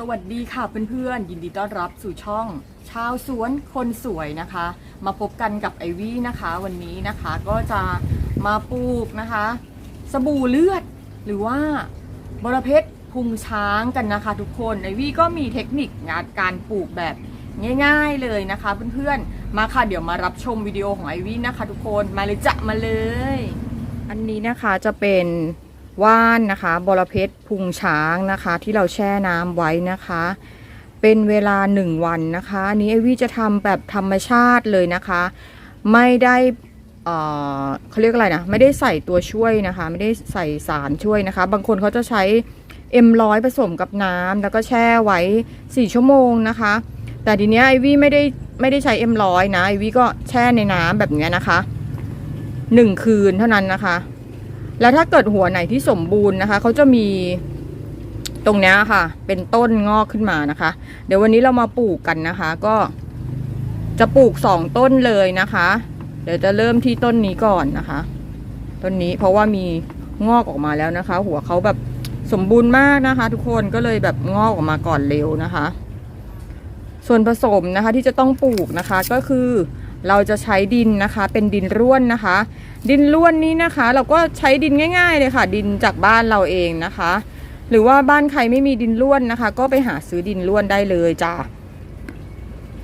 สวัสดีค่ะเพื่อนๆ ยินดีต้อนรับสู่ช่อง ชาวสวนคนสวยนะคะ มาพบกันกับไอวี่นะคะ วันนี้นะคะก็จะมาปลูกนะคะ สบู่เลือดหรือว่าบรเพชรพุงช้างกันนะคะ ทุกคนไอวี่ก็มีเทคนิคงานการปลูกแบบง่ายๆเลยนะคะ เพื่อนๆมาค่ะเดี๋ยวมารับชมวิดีโอของไอวี่นะคะ ทุกคนมาเลยจะมาเลย อันนี้นะคะจะเป็น ว่านนะคะบรเพชรพุงช้างนะคะ ที่เราแช่น้ำไว้นะคะ เป็นเวลาหนึ่งวันนะคะอันนี้ไอวี่จะทำแบบธรรมชาติเลยนะคะ ไม่ได้เอ่อเขาเรียกอะไรนะไม่ได้ใส่ตัวช่วยนะคะ ไม่ได้ใส่สารช่วยนะคะ บางคนเขาจะใช้เอ็มร้อยผสมกับน้ำแล้วก็แช่ไว้ 4 ชั่วโมงนะคะ แต่ทีเนี้ยไอวี่ไม่ได้ไม่ได้ใช้เอ็มร้อยนะไอวี่ก็แช่ในน้ำแบบเนี้ยนะคะหนึ่งคืนเท่านั้นนะคะ แล้วถ้าเกิดหัวไหนที่สมบูรณ์นะคะเขาจะมีตรงนี้ค่ะ เป็นต้นงอกขึ้นมานะคะ เดี๋ยววันนี้เรามาปลูกกันนะคะ ก็จะปลูกสองต้นเลยนะคะ เดี๋ยวจะเริ่มที่ต้นนี้ก่อนนะคะ ต้นนี้เพราะว่ามีงอกออกมาแล้วนะคะ หัวเขาแบบสมบูรณ์มากนะคะ ทุกคนก็เลยแบบงอกออกมาก่อนเร็วนะคะ ส่วนผสมนะคะที่จะต้องปลูกนะคะก็คือ เราจะใช้ดินนะคะเป็นดินร่วนนะคะ ดินร่วนนี้นะคะ เราก็ใช้ดินง่าย ๆ เลยค่ะ ดินจากบ้านเราเองนะคะ หรือว่าบ้านใครไม่มีดินร่วนนะคะ ก็ไปหาซื้อดินร่วนได้เลยจ้า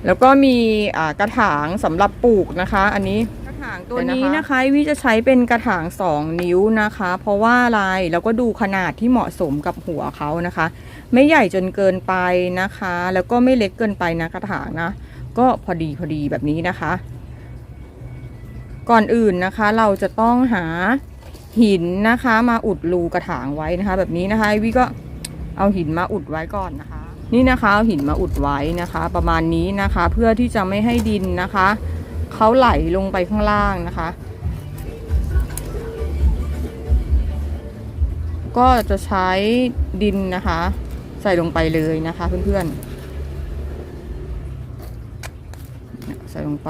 แล้วก็มีอ่ากระถางสำหรับปลูกนะคะ อันนี้กระถางตัวนี้นะคะวิจะใช้เป็นกระถางสองนิ้วนะคะ เพราะว่าอะไรเราก็ดูขนาดที่เหมาะสมกับหัวเขานะคะ ไม่ใหญ่จนเกินไปนะคะ แล้วก็ไม่เล็กเกินไปนะกระถางนะ ก็พอดีพอดีแบบนี้นะคะ ก่อนอื่นนะคะเราจะต้องหาหินนะคะมาอุดรูกระถางไว้นะคะ แบบนี้นะคะวิก็เอาหินมาอุดไว้ก่อนนะคะ นี่นะคะเอาหินมาอุดไว้นะคะ ประมาณนี้นะคะ เพื่อที่จะไม่ให้ดินนะคะเขาไหลลงไปข้างล่างนะคะ ก็จะใช้ดินนะคะ ใส่ลงไปเลยนะคะเพื่อนๆ ใส่ลงไป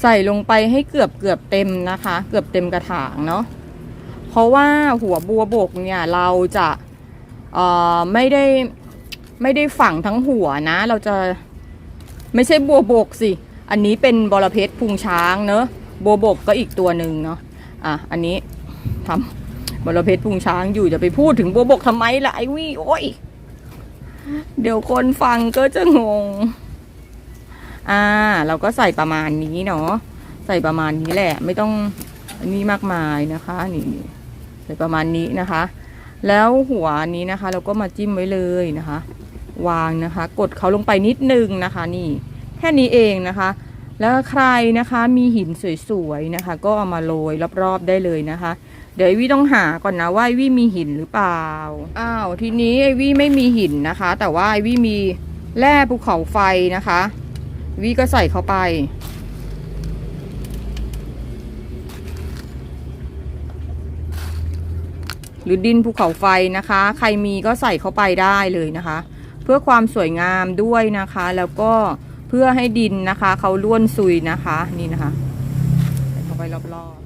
ใส่ลงไปให้เกือบเกือบเต็มนะคะ เกือบเต็มกระถางเนาะเพราะว่าหัวบัวบกเนี่ยเราจะไม่ได้ไม่ได้ฝังทั้งหัวนะ เราจะไม่ใช่บัวบกสิ อันนี้เป็นบอระเพ็ดพุงช้างเนอะบัวบกก็อีกตัวหนึ่งเนาะอะอันนี้ทำ บรเพ็ดพุงช้างอยู่จะไปพูดถึงบัวบกทำไมล่ะไอ้วี่โอ้ย เดี๋ยวคนฟังก็จะงง อ่า เราก็ใส่ประมาณนี้เนาะใส่ประมาณนี้แหละ ไม่ต้องอนนี้มากมายนะคะนี่ใส่ประมาณนี้นะคะ แล้วหัวนี้นะคะ เราก็มาจิ้มไว้เลยนะคะ วางนะคะ กดเขาลงไปนิดนึงนะคะ นี่แค่นี้เองนะคะ แล้วใครนะคะมีหินสวยๆนะคะ ก็เอามาโรยรอบๆได้เลยนะคะ เดี๋ยวไอวี่ต้องหาก่อนนะว่าไอวี่มีหินหรือเปล่าอ้าวทีนี้ไอวี่ไม่มีหินนะคะ แต่ว่าไอวี่มีแร่ภูเขาไฟนะคะวิก็ใส่เข้าไป หรือดินภูเขาไฟนะคะ ใครมีก็ใส่เข้าไปได้เลยนะคะ เพื่อความสวยงามด้วยนะคะแล้วก็ เพื่อให้ดินนะคะเขาล้วนซุยนะคะ นี่นะคะเข้าไปรอบๆ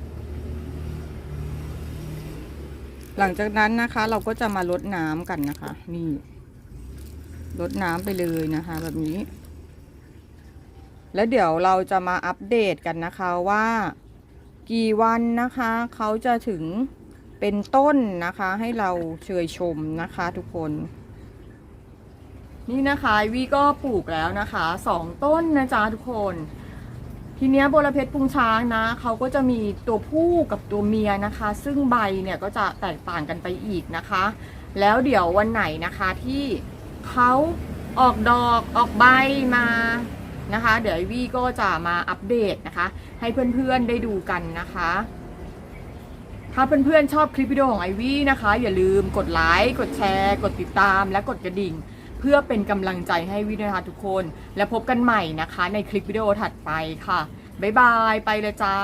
หลังจากนั้นนะคะ เราก็จะมาลดน้ำกันนะคะ นี่ลดน้ำไปเลยนะคะ แบบนี้ แล้วเดี๋ยวเราจะมาอัปเดตกันนะคะว่ากี่วันนะคะเขาจะถึงเป็นต้นนะคะให้เราเชยชมนะคะทุกคน นี่นะคะวีก็ปลูกแล้วนะคะสองต้นนะจ๊ะทุกคน ทีเนี้ยบรเพชรพุงช้างนะเขาก็จะมีตัวผู้กับตัวเมียนะคะ ซึ่งใบเนี่ยก็จะแตกต่างกันไปอีกนะคะ แล้วเดี๋ยววันไหนนะคะที่เขาออกดอกออกใบมานะคะ เดี๋ยววี่ก็จะมาอัปเดตนะคะ ให้เพื่อนๆได้ดูกันนะคะ ถ้าเพื่อนๆชอบคลิปวิดีโอของไอวี่นะคะ อย่าลืมกดไลค์กดแชร์ กดติดตามและกดกระดิ่ง เพื่อเป็นกำลังใจให้วิด้วยนะคะทุกคน และพบกันใหม่นะคะ ในคลิปวิดีโอถัดไปค่ะ บ๊ายบาย ไปเลยจ้า